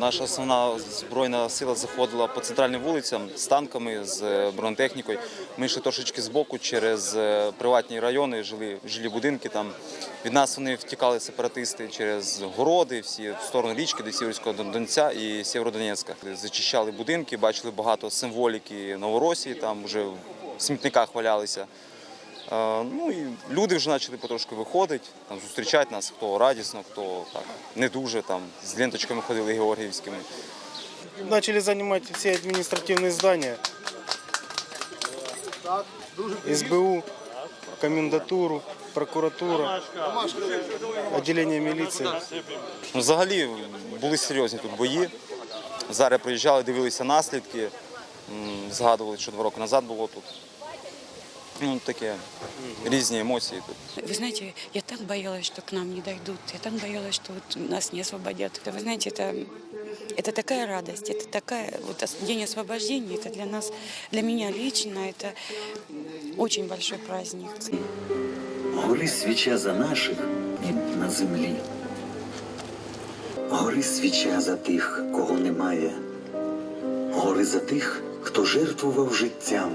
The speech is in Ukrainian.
Наша основна збройна сила заходила по центральним вулицям з танками, з е, бронетехнікою. Ми йшли трошечки збоку через е, приватні райони, жили жилі будинки. Там від нас вони втікали сепаратисти через городи, всі в сторону річки до Сіверського Донця і Сєвєродонецька. Зачищали будинки, бачили багато символіки Новоросії, там вже в смітниках валялися. Ну і люди вже почали потрошки виходити, там зустрічати нас, хто радісно, хто так не дуже там з ленточками ходили георгіївськими. Начали занимать все административные здания. СБУ, комендатуру, прокуратура, отделение милиции. Ну, Взагалі були серйозні тут бої. Зараз приїжджали, дивилися наслідки, згадували, що два роки назад було тут. Ну, таке різні емоції тут. Вы знаете, я так боялась, что к нам не дойдут. Я так боялась, что вот нас не освободят. Это, Вы знаете, это, это такая радость, это такая вот ос- день освобождения. Это для нас, для меня лично, это очень большой праздник. Гори свіча за наших і на землі. Гори свіча за тих, кого немає. Гори за тих, хто жертвував життям